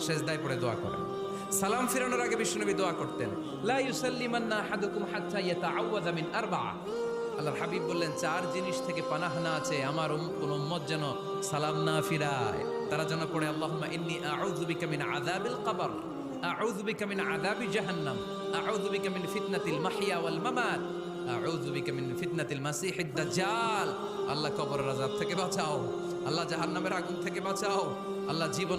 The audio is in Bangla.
সেজদায় পড়ে দোয়া করেন। সালাম ফিরানোর আগে বিশ্বনবী দোয়া করতেন আল্লাহর হাবিব বললেন, চার জিনিস থেকে পানাহানা আছে, আমার কোন উম্মত যেন সালাম না ফিরায়। তারা যেন পড়ে, আল্লাহুম্মা কবর। আউযু থেকে বাঁচাও। আল্লাহ জাহান্নামের থেকে বাঁচাও। আল্লাহ জীবন